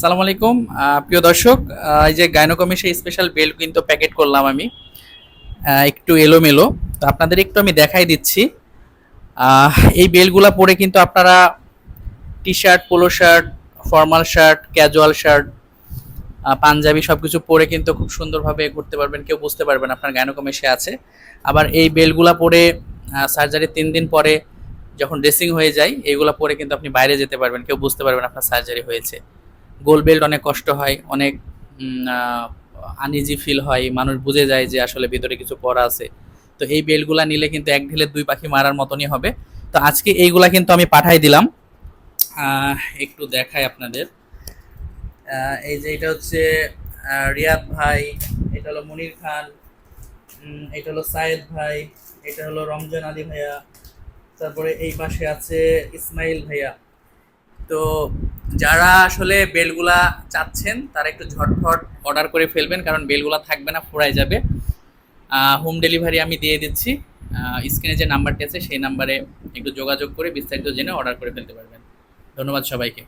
সালাম আলাইকুম। প্রিয় দর্শক এই যে গাইনোকমিশে স্পেশাল বেল কিন্তু প্যাকেট করলাম আমি। একটু এলোমেলো। তো আপনাদের একটু আমি দেখাই দিচ্ছি। এই বেলগুলা পরে কিন্তু আপনারা T shirt polo shirt formal shirt casual shirt Punjabi সব কিছু পরে কিন্তু খুব সুন্দরভাবে করতে পারবেন। কেউ বুঝতে পারবেন আপনার গাইনোকমিশে আছে। আবার এই বেলগুলা পরে সার্জারি তিন দিন পরে যখন ড্রেসিং হয়ে যায়, এইগুলা পরে কিন্তু আপনি বাইরে যেতে পারবেন। কেউ বুঝতে পারবেন আপনার সার্জারি হয়েছে। গোল বেল্ট অনেক কষ্ট হয়, অনেক আনইজি ফিল হয়, মানুষ বুঝে যায় যে আসলে ভিতরে কিছু পড়া আছে। তো এই বেল্টগুলা নিলে কিন্তু এক ঢিলে দুই পাখি মারার মতনই হবে। তো আজকে এইগুলা কিন্তু আমি পাঠাই দিলাম। একটু দেখাই আপনাদের। এই যে এটা হচ্ছে রিয়াদ ভাই, এটা হলো মনির খান এটা হলো সায়েদ ভাই, এটা হলো রমজান আলী ভাইয়া, তারপরে এই পাশে আছে ইসমাইল ভাইয়া। তো যারা আসলে বেলগুলা চাচ্ছেন, তারা একটু ঝটফট অর্ডার করে ফেলবেন, কারণ বেলগুলা থাকবে না ফুরাই যাবে। হোম ডেলিভারি আমি দিয়ে দিচ্ছি। স্ক্রিনে যে নাম্বারটি আছে, সেই নাম্বারে একটু যোগাযোগ করে বিস্তারিত জেনে অর্ডার করে ফেলতে পারবেন। ধন্যবাদ সবাইকে।